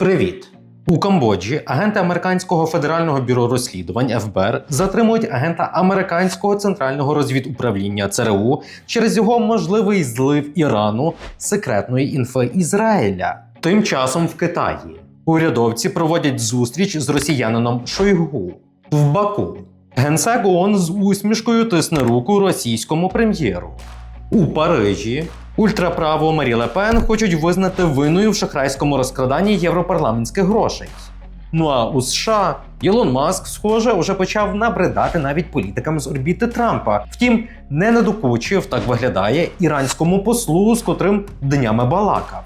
Привіт! У Камбоджі агенти американського федерального бюро розслідувань ФБР затримують агента американського центрального розвідуправління ЦРУ через його можливий злив Ірану секретної інфи Ізраїля. Тим часом в Китаї урядовці проводять зустріч з росіянином Шойгу в Баку. Генсек ООН з усмішкою тисне руку російському прем'єру. У Парижі ультраправо Марі Ле Пен хочуть визнати винною в шахрайському розкраданні європарламентських грошей. Ну а у США Ілон Маск, схоже, уже почав набридати навіть політикам з орбіти Трампа. Втім, не надокучив, так виглядає іранському послу, з котрим днями балакав.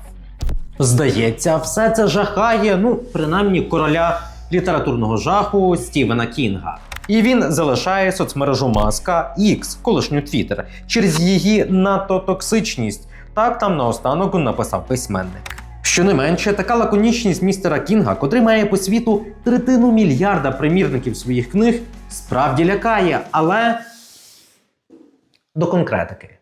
Здається, все це жахає, ну, принаймні, короля літературного жаху Стівена Кінга. І він залишає соцмережу Маска X, колишню Twitter, через її надто токсичність. Так там наостанок написав письменник. Щонайменше, така лаконічність містера Кінга, котрий має по світу третину мільярда примірників своїх книг, справді лякає, але до конкретики.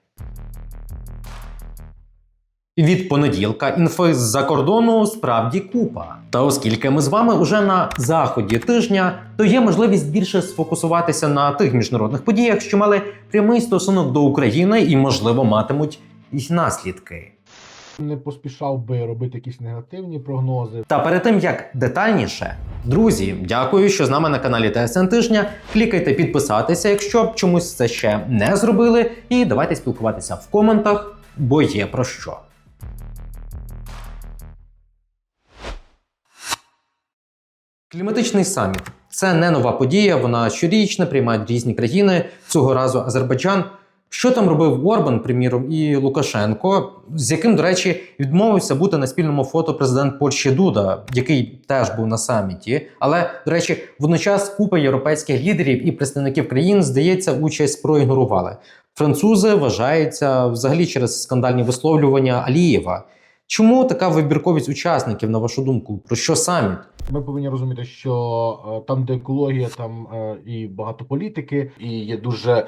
Від понеділка інфи з-за кордону справді купа. Та оскільки ми з вами уже на заході тижня, то є можливість більше сфокусуватися на тих міжнародних подіях, що мали прямий стосунок до України і, можливо, матимуть й наслідки. не поспішав би робити якісь негативні прогнози. Та перед тим як детальніше, друзі, дякую, що з нами на каналі ТСН Тижня. Клікайте підписатися, якщо чомусь це ще не зробили, і давайте спілкуватися в коментах, бо є про що. Кліматичний саміт це не нова подія, вона щорічна, приймають різні країни. Цього разу Азербайджан. Що там робив Орбан, приміром, і Лукашенко, з яким, до речі, відмовився бути на спільному фото президент Польщі Дуда, який теж був на саміті. Але, до речі, водночас купа європейських лідерів і представників країн, здається, участь проігнорували. Французи вважаються взагалі через скандальні висловлювання Алієва. Чому така вибірковість учасників, на вашу думку? Про що саміт? Ми повинні розуміти, що е, там, де екологія, там е, і багато політики, і є дуже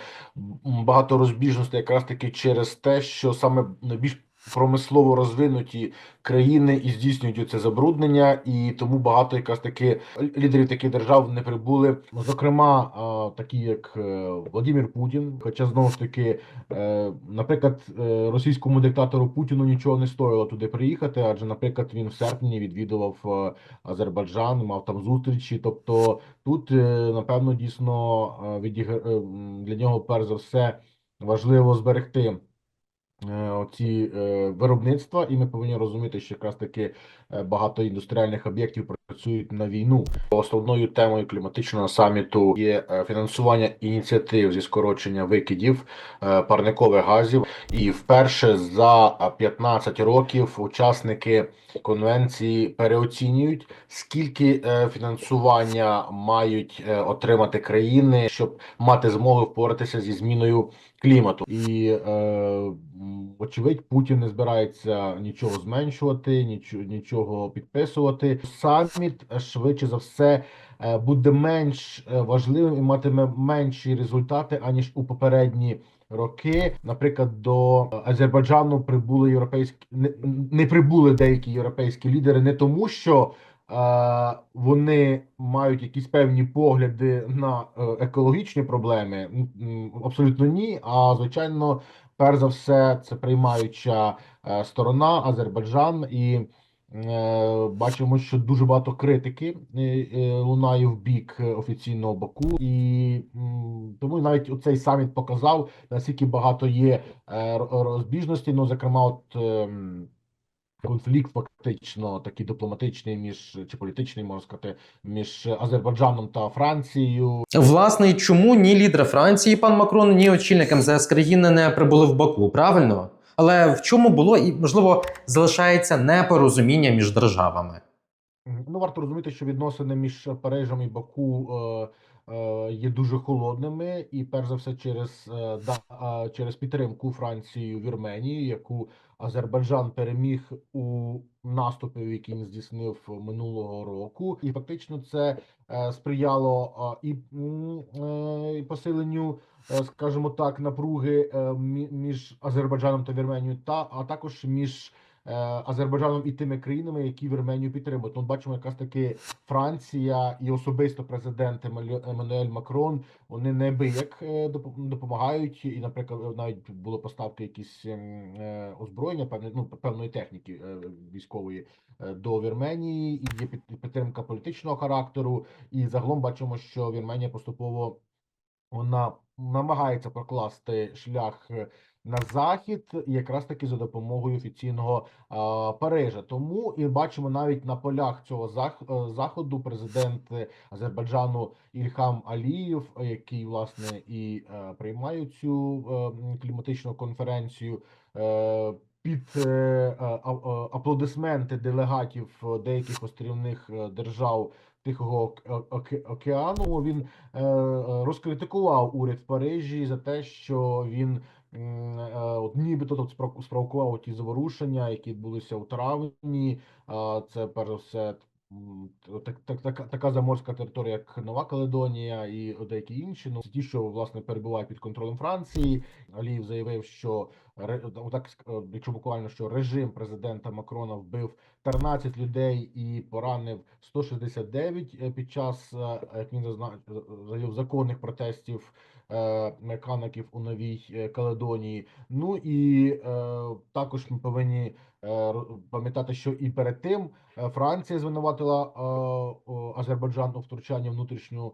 багато розбіжностей, якраз таки через те, що саме найбільш промислово розвинуті країни і здійснюють це забруднення, і тому багато якраз таки лідерів таких держав не прибули. Зокрема, такі як е, Владимир Путін. Хоча знову ж таки, е, наприклад, е, російському диктатору Путіну нічого не стоїло туди приїхати, адже, наприклад, він в серпні відвідував Азербайджан, мав там зустрічі. Тобто тут, напевно, дійсно відігр- для нього перш за все важливо зберегти. Е, Оці е, виробництва, і ми повинні розуміти, що якраз таки е, багато індустріальних об'єктів працюють на війну. Основною темою кліматичного саміту є фінансування ініціатив зі скорочення викидів парникових газів. І вперше за е, 15 років учасники конвенції переоцінюють, скільки фінансування мають отримати країни, щоб мати змогу впоратися зі зміною клімату. І м, вочевидь, Путін не збирається нічого зменшувати, нічого, підписувати. Саміт е, швидше за все е, буде менш е, важливим і матиме менші результати аніж у попередні. Роки, наприклад, до Азербайджану прибули європейські не, прибули деякі європейські лідери, не тому, що вони мають якісь певні погляди на екологічні проблеми. Абсолютно ні. А звичайно, перш за все, це приймаюча е, сторона Азербайджан і. Е, Бачимо, що дуже багато критики е, лунає в бік офіційного Баку, і тому навіть оцей саміт показав наскільки багато є е, ро- Ну, зокрема, от ем, конфлікт фактично такий дипломатичний між чи політичний, можна сказати, між Азербайджаном та Францією. Власне, чому ні лідер Франції, пан Макрон, ні очільник МЗС країни не прибули в Баку, правильно? Але в чому було і можливо залишається непорозуміння між державами? Ну, варто розуміти, що відносини між Парижем і Баку е, є дуже холодними, і перш за все через, е, да, е, через підтримку Франції Вірменії, яку Азербайджан переміг у наступі, який він здійснив минулого року, і фактично це е, сприяло е, і, е, і посиленню, е, скажімо так, напруги е, між Азербайджаном та Вірменією, та а також між е, Азербайджаном і тими країнами, які Вірменію підтримують. Ну, бачимо, якраз таки Франція і особисто президент Еммануель Макрон вони неабияк е, допо- допомагають. І, наприклад, навіть було поставки якісь ем, е, озброєння, певне, ну певної техніки е, військової е, до Вірменії, і є під- підтримка політичного характеру. І загалом бачимо, що Вірменія поступово вона намагається прокласти шлях е, на захід, якраз таки за допомогою офіційного а, Парижа. Тому і бачимо навіть на полях цього е, заходу президент Азербайджану Ільхам Алієв, який власне і е, приймає цю е, кліматичну конференцію. Під а- а- аплодисменти делегатів деяких острівних держав Тихого ок- океану він розкритикував уряд в Парижі за те, що він от нібито тут спровокував ті заворушення, які відбулися у травні. Це перш за все так, так, так, така заморська територія, як Нова Каледонія і деякі інші. Ну ті, що власне перебувають під контролем Франції. Алів заявив, що так, е, якщо буквально що режим президента Макрона вбив 13 людей і поранив 169 е, під час, е, як він зазна- е, законних протестів механіків у Новій Каледонії. Ну і також ми повинні пам'ятати, що і перед тим Франція звинуватила Азербайджан у втручанні внутрішню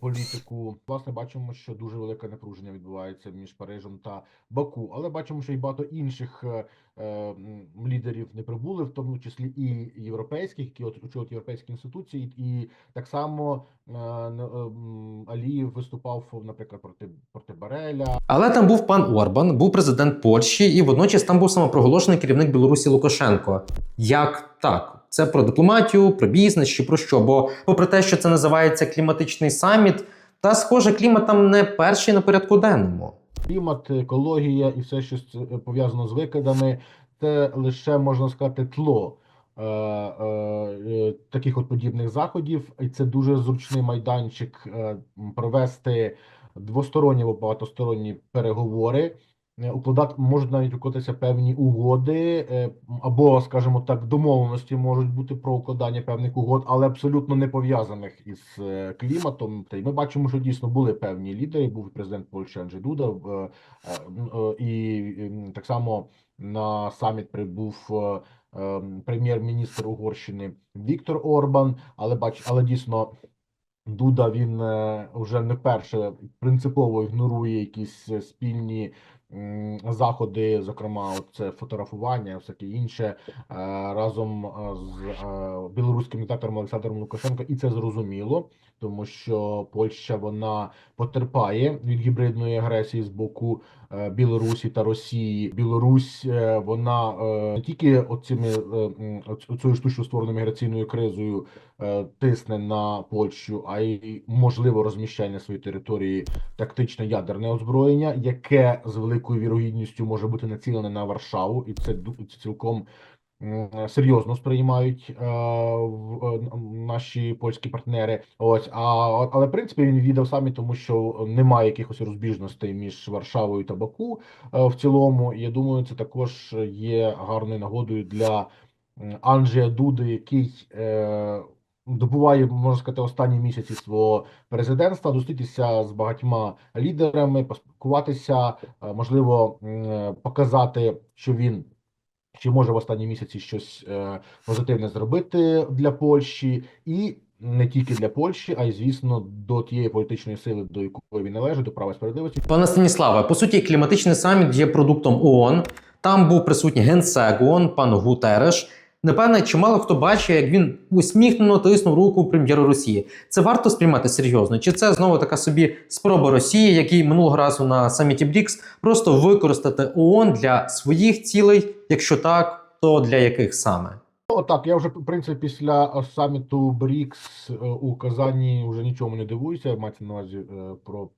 політику. Власне, бачимо, що дуже велике напруження відбувається між Парижем та Баку, але бачимо, що й багато інших е, е, лідерів не прибули, в тому числі і європейських, які очолюють європейські інституції, і так само е, е, Алієв виступав, наприклад, проти проти Бареля. Але там був пан Орбан, був президент Польщі, і водночас там був самопроголошений керівник Білорусі Лукашенко. Як так? Це про дипломатію, про бізнес чи про що? Бо, попри те, що це називається кліматичний саміт, та схоже, клімат там не перший на порядку денному. Клімат, екологія і все, що е, пов'язано з викидами, це лише можна сказати тло е, е, таких от подібних заходів, і це дуже зручний майданчик провести двосторонні або багатосторонні переговори. Е, Укладати можуть навіть укладатися певні угоди, е, або, скажімо так, домовленості можуть бути про укладання певних угод, але абсолютно не пов'язаних із е, кліматом. Та й ми бачимо, що дійсно були певні лідери. Був президент Польщі Анджей Дуда, і так само на саміт прибув прем'єр-міністр Угорщини Віктор Орбан. Але бач, але дійсно. Дуда він вже не вперше принципово ігнорує якісь спільні заходи, зокрема, це фотографування, всяке інше, е, разом е, з е, білоруським диктатором Олександром Лукашенко, і це зрозуміло, тому що Польща вона потерпає від гібридної агресії з боку е, Білорусі та Росії. Білорусь е, вона е, не тільки оцими оцею штучно створеною міграційною кризою тисне на Польщу, а й можливо розміщає на своїй території тактичне ядерне озброєння, яке з великою вірогідністю може бути націлене на Варшаву, і це цілком серйозно сприймають е, е, наші польські партнери. Ось а але в принципі він віддав самі, тому що немає якихось розбіжностей між Варшавою та Баку е, в цілому. Я думаю, це також є гарною нагодою для Анджея Дуди, який е, добуває, можна сказати, останні місяці свого президентства, зустрітися з багатьма лідерами, поспілкуватися, е, можливо, е, показати, що він чи може в останні місяці щось е, позитивне зробити для Польщі, і не тільки для Польщі, а й звісно до тієї політичної сили, до якої він належить, до права справедливості. Пане Станіславе, по суті, кліматичний саміт є продуктом ООН. Там був присутній генсек ООН, пан Гутереш. Напевне, чимало хто бачить, як він усміхнено тиснув руку прем'єру Росії. Це варто сприймати серйозно? Чи це знову така собі спроба Росії, який минулого разу на саміті БРІКС просто використати ООН для своїх цілей? Якщо так, то для яких саме? Ну, так, я вже в принципі після саміту БРІКС е, у Казані вже нічому не дивуюся. Мається на увазі е, про,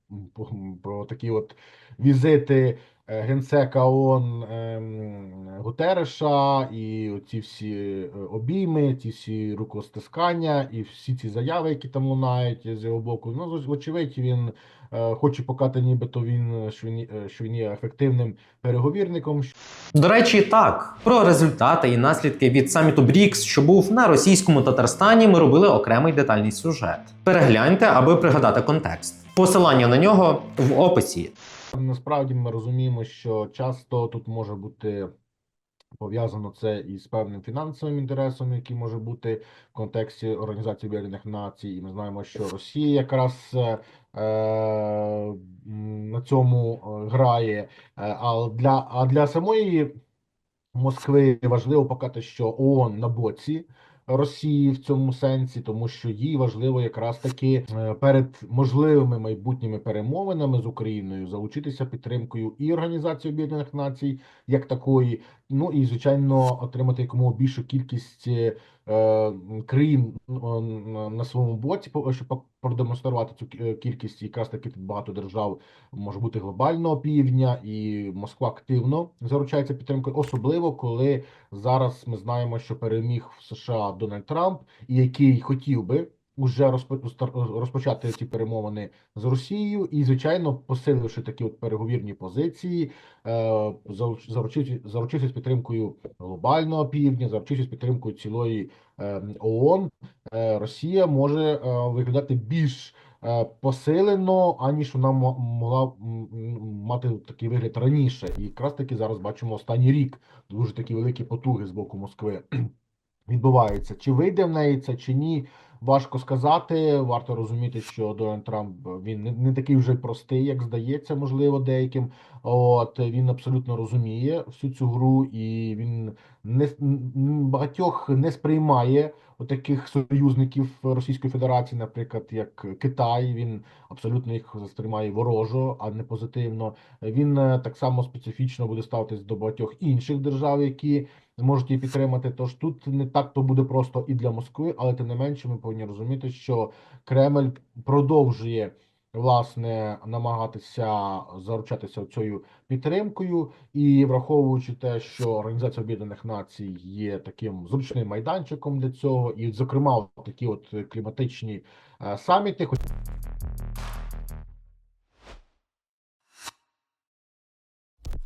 про такі от візити генсека ООН ем, Гутереша, і ці всі е, обійми, ті всі рукостискання, і всі ці заяви, які там лунають з його боку. Ну, вочевидь, він е, хоче показати, нібито він що він, е, що він є ефективним переговірником, До речі, так про результати і наслідки від саміту БРІКС, що був на російському Татарстані, ми робили окремий детальний сюжет. Перегляньте, аби пригадати контекст. Посилання на нього в описі. Насправді ми розуміємо, що часто тут може бути пов'язано це із певним фінансовим інтересом, який може бути в контексті Організації Об'єднаних Націй. І ми знаємо, що Росія якраз е, на цьому е, грає. Е, А для, а для самої Москви важливо показати, що ООН на боці Росії в цьому сенсі, тому що їй важливо якраз таки е, перед можливими майбутніми перемовинами з Україною залучитися підтримкою і Організації Об'єднаних Націй як такої, ну і звичайно отримати якомога більшу кількість е, е, на- своєму боці, щоб продемонструвати цю кі- кількість. Якраз таки багато держав може бути глобального півдня, і Москва активно заручається підтримкою, особливо коли зараз ми знаємо, що переміг в США Дональд Трамп, і який хотів би уже розпо- розпочати ці перемовини з Росією, і звичайно, посиливши такі от переговірні позиції, е, заруч- заручивши заручившись підтримкою глобального півдня, заручившись підтримкою цілої е, ООН, е, Росія може виглядати більш посилено, аніж вона мо- могла мати такий вигляд раніше. І якраз таки зараз бачимо останній рік дуже такі великі потуги з боку Москви відбуваються. Чи вийде в неї це, чи ні, важко сказати. Варто розуміти, що Дональд Трамп він не, не такий вже простий, як здається, можливо, деяким. От він абсолютно розуміє всю цю гру, і він не багатьох не сприймає таких союзників Російської Федерації, наприклад, як Китай. Він абсолютно їх сприймає ворожо, а не позитивно. Він е, так само специфічно буде ставитись до багатьох інших держав, які зможуть її підтримати. Тож тут не так то буде просто і для Москви, але тим не менше, ми повинні розуміти, що Кремль продовжує. Власне, намагатися заручатися цією підтримкою, і враховуючи те, що Організація Об'єднаних Націй є таким зручним майданчиком для цього, і, зокрема, такі от кліматичні е, саміти, хоч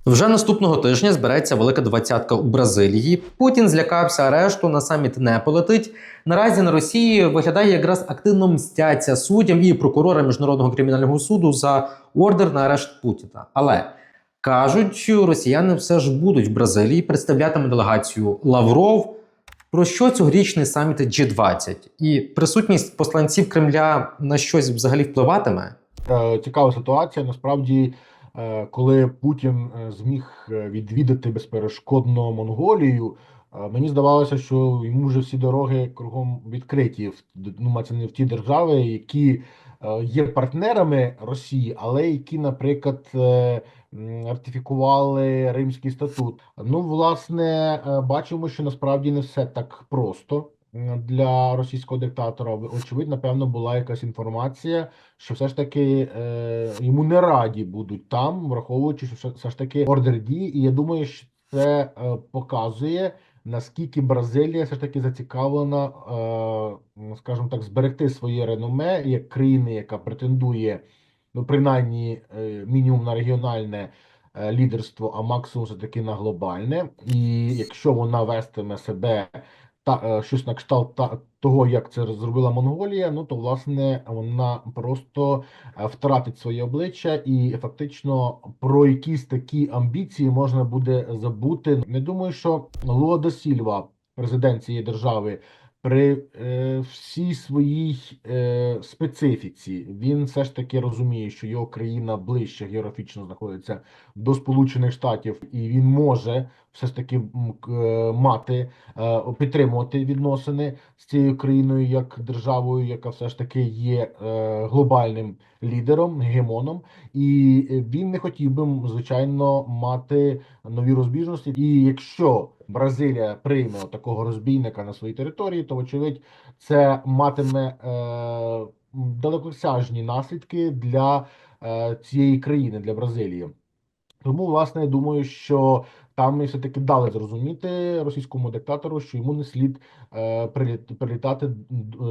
Вже наступного тижня збереться велика двадцятка у Бразилії. Путін злякався арешту, на саміт не полетить. Наразі на Росії виглядає якраз активно мстяться суддям і прокурорам міжнародного кримінального суду за ордер на арешт Путіна. Але кажуть, росіяни все ж будуть в Бразилії представлятиме делегацію Лавров. Про що цьогорічний саміт G20? І присутність посланців Кремля на щось взагалі впливатиме? Е, цікава ситуація. Насправді, коли Путін е, зміг е, відвідати безперешкодно Монголію, е, мені здавалося, що йому вже всі дороги кругом відкриті. В- Ну, мається не в ті держави, які е, є партнерами Росії, але які, наприклад, е, ратифікували Римський статут. Ну, власне, е, бачимо, що насправді не все так просто. Для російського диктатора, очевидно, напевно, була якась інформація, що все ж таки е, йому не раді будуть там, враховуючи, що все- все ж таки ордер дії. І я думаю, що це е, показує, наскільки Бразилія все ж таки зацікавлена, е, скажімо так, зберегти своє реноме як країни, яка претендує, ну принаймні, е, мінімум на регіональне. е, Лідерство, а максимум все таки на глобальне, і якщо вона вестиме себе та е, щось на кшталт та того, як це зробила Монголія, ну то власне вона просто е, втратить своє обличчя, і фактично про якісь такі амбіції можна буде забути. Не думаю, що Луа Сільва, президент цієї держави, при е, всій своїй е, специфіці, він все ж таки розуміє, що його країна ближче географічно знаходиться до Сполучених Штатів, і він може все ж таки е, мати е, підтримувати відносини з цією країною як державою, яка все ж таки є е, глобальним лідером, гегемоном, і е, він не хотів би, звичайно, мати нові розбіжності. І якщо Бразилія прийме такого розбійника на своїй території, то вочевидь це матиме е, далекосяжні наслідки для е, цієї країни, для Бразилії. Тому, власне, я думаю, що там все-таки дали зрозуміти російському диктатору, що йому не слід е, прилітати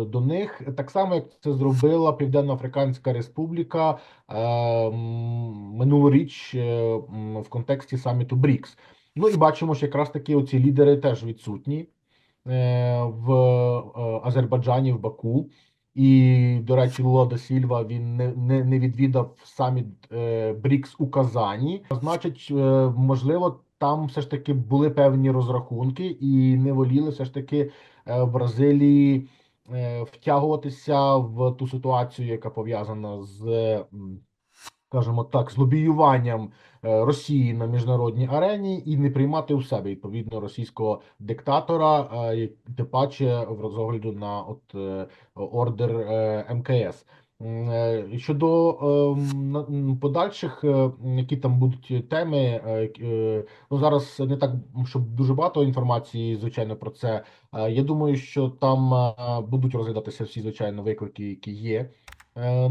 до них, так само як це зробила Південно-Африканська Республіка е, минулоріч е, в контексті саміту БРІКС. Ну і бачимо, що якраз таки оці лідери теж відсутні е, в е, Азербайджані, в Баку. І, до речі, Лула да Сільва він не, не, не відвідав саміт е, БРІКС у Казані. Значить, можливо, там все ж таки були певні розрахунки, і не воліли все ж таки в Бразилії втягуватися в ту ситуацію, яка пов'язана з, скажімо так, з лобіюванням Росії на міжнародній арені і не приймати у себе відповідно російського диктатора, е, тим паче в розгляду на от е, ордер е, МКС. Е, Щодо е, на- подальших, е, які там будуть теми, е, е, ну зараз не так, щоб дуже багато інформації, звичайно, про це. Е, Я думаю, що там е, будуть розглядатися всі звичайно виклики, які є. Е,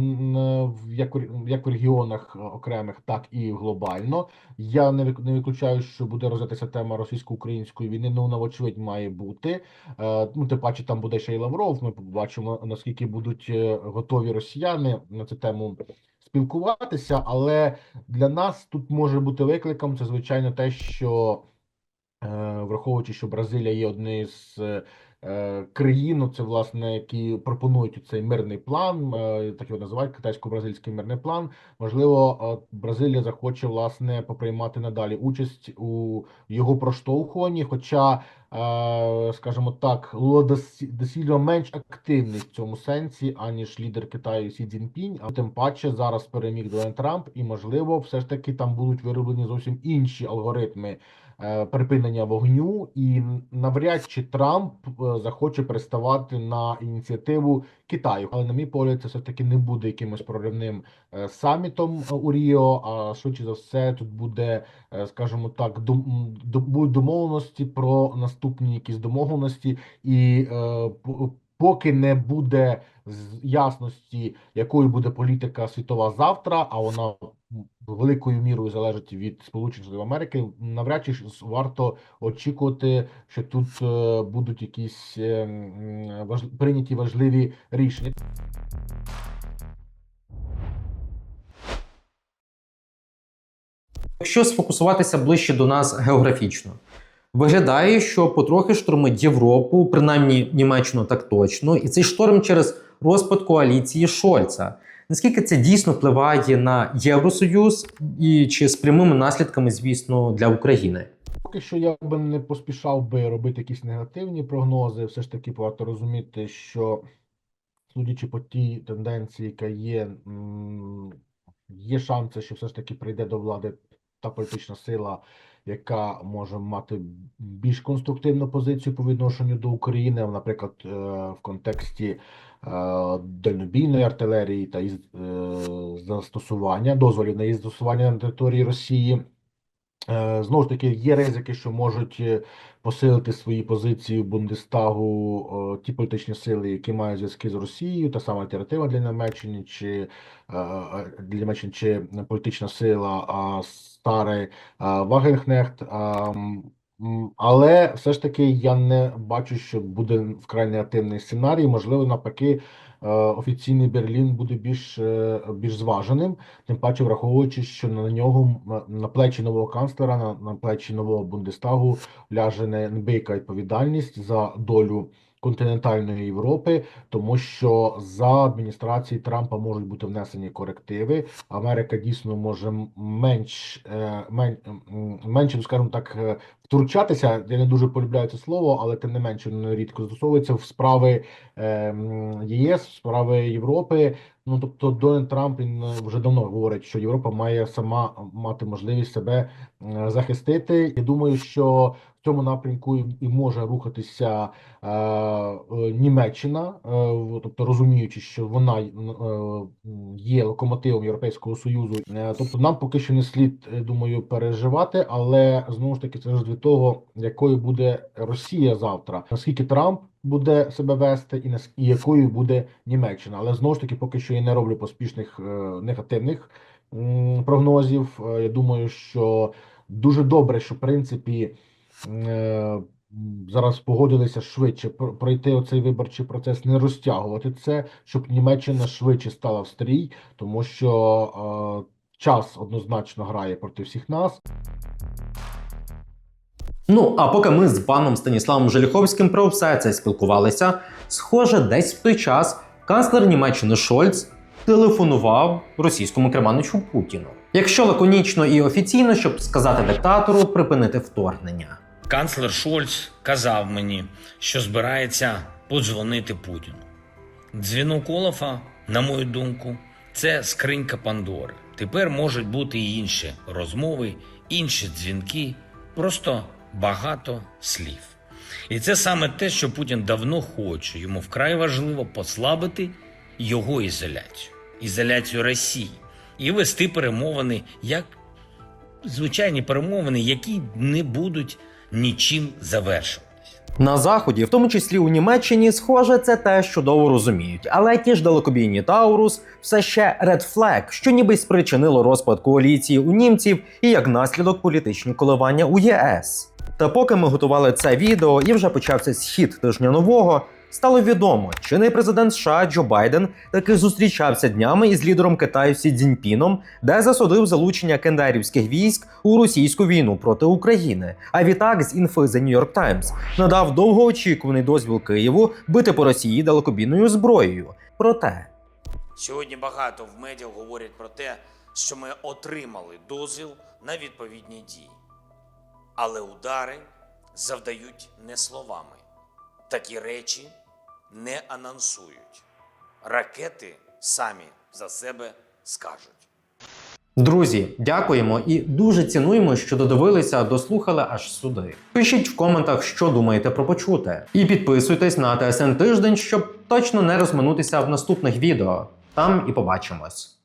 в- Як як в регіонах е, окремих, так і глобально. Я не виключаю, що буде розглядатися тема російсько-української війни. Ну, вона, вочевидь, має бути. Е, Ну, тим паче, там буде ще й Лавров. Ми побачимо, наскільки будуть е, готові росіяни на цю тему спілкуватися. Але для нас тут може бути викликом це, звичайно, те, що е, враховуючи, що Бразилія є однією з е, країн, ну, це власне, які пропонують цей мирний план, е, так його називають китайсько-бразильський мирний план. Можливо, е, Бразилія захоче власне поприймати надалі участь у його проштовхуванні. Хоча, скажімо так, Сільва менш активний в цьому сенсі, аніж лідер Китаю Сі Цзіньпінь, а тим паче зараз переміг Дональд Трамп, і можливо, все ж таки там будуть вироблені зовсім інші алгоритми припинення вогню, і навряд чи Трамп е, захоче приставати на ініціативу Китаю. Але на мій погляд, це все таки не буде якимось проривним е, самітом е, у Ріо. А швидше за все, тут буде, е, скажімо так, будуть домовленості про наступні якісь домовленості, і е, по- поки не буде з ясності, якою буде політика світова завтра, а вона великою мірою залежить від Сполучених Штатів Америки. Навряд чи варто очікувати, що тут е, будуть якісь е, важ... прийняті важливі рішення. Якщо сфокусуватися ближче до нас географічно, виглядає, що потрохи штормить Європу, принаймні Німеччину так точно, і цей шторм через розпад коаліції Шольца. Наскільки це дійсно впливає на Євросоюз і чи з прямими наслідками, звісно, для України? Поки що я би не поспішав би робити якісь негативні прогнози. Все ж таки варто розуміти, що судячи по тій тенденції, яка є, є шанси, що все ж таки прийде до влади та політична сила, яка може мати більш конструктивну позицію по відношенню до України, наприклад, е, в контексті е, дальнобійної артилерії та е, застосування, дозволів на її застосування на території Росії. Е, Знову ж таки, є ризики, що можуть е, посилити свої позиції в Бундестагу е, ті політичні сили, які мають зв'язки з Росією, та сама альтернатива для Німеччини, чи для Німеччини, чи політична сила старий е, Вагенкнехт. а, м, м, Але все ж таки я не бачу, що буде вкрай негативний сценарій. Можливо, навпаки, офіційний Берлін буде більш, е, більш зваженим. Тим паче, враховуючи, що на нього на плечі нового канцлера, на, на плечі нового Бундестагу ляже не небийка відповідальність за долю континентальної Європи, тому що за адміністрації Трампа можуть бути внесені корективи. Америка дійсно може менш е, менше, скажімо так, е, втручатися. Я не дуже полюбляю це слово, але тим не менше рідко застосовується в справи е, ЄС, в справи Європи. Ну тобто Дональд Трамп він е, вже давно говорить, що Європа має сама мати можливість себе е, захистити. Я думаю, що в цьому напрямку і, і може рухатися е, е, Німеччина, е, тобто розуміючи, що вона е, є локомотивом Європейського союзу. Е, тобто нам поки що не слід, е, думаю, переживати, але знову ж таки це ж того, якою буде Росія завтра, наскільки Трамп буде себе вести, і нас і якою буде Німеччина. Але знову ж таки, поки що я не роблю поспішних е, негативних прогнозів. Е, Я думаю, що дуже добре, що в принципі е, зараз погодилися швидше пр- пройти оцей виборчий процес, не розтягувати це, щоб Німеччина швидше стала в стрій, тому що е, час однозначно грає проти всіх нас. Ну а поки ми з паном Станіславом Желіховським про все це спілкувалися, схоже, десь в той час канцлер Німеччини Шольц телефонував російському керманичу Путіну. Якщо лаконічно і офіційно, щоб сказати диктатору припинити вторгнення. Канцлер Шольц казав мені, що збирається подзвонити Путіну. Дзвінок Олафа, на мою думку, це скринька Пандори. Тепер можуть бути і інші розмови, інші дзвінки, просто багато слів. І це саме те, що Путін давно хоче. Йому вкрай важливо послабити його ізоляцію, ізоляцію Росії і вести перемовини як звичайні перемовини, які не будуть нічим завершуватись. На заході, в тому числі у Німеччині, схоже, це теж чудово розуміють. Але ті ж далекобійні Таурус все ще Red Flag, що ніби спричинило розпад коаліції у німців і як наслідок політичні коливання у ЄС. Та поки ми готували це відео і вже почався схід тижня нового, стало відомо, чинний президент США Джо Байден таки зустрічався днями із лідером Китаю Сі Цзіньпіном, де засудив залучення кендерівських військ у російську війну проти України. А відтак з інфи The New York Times надав довгоочікуваний дозвіл Києву бити по Росії далекобійною зброєю. Проте Сьогодні багато в медіа говорять про те, що ми отримали дозвіл на відповідні дії. Але удари завдають не словами. Такі речі не анонсують. Ракети самі за себе скажуть. Друзі, дякуємо і дуже цінуємо, що додивилися, дослухали аж сюди. Пишіть в коментах, що думаєте про почуте. І підписуйтесь на ТСН тиждень, щоб точно не розминутися в наступних відео. Там і побачимось.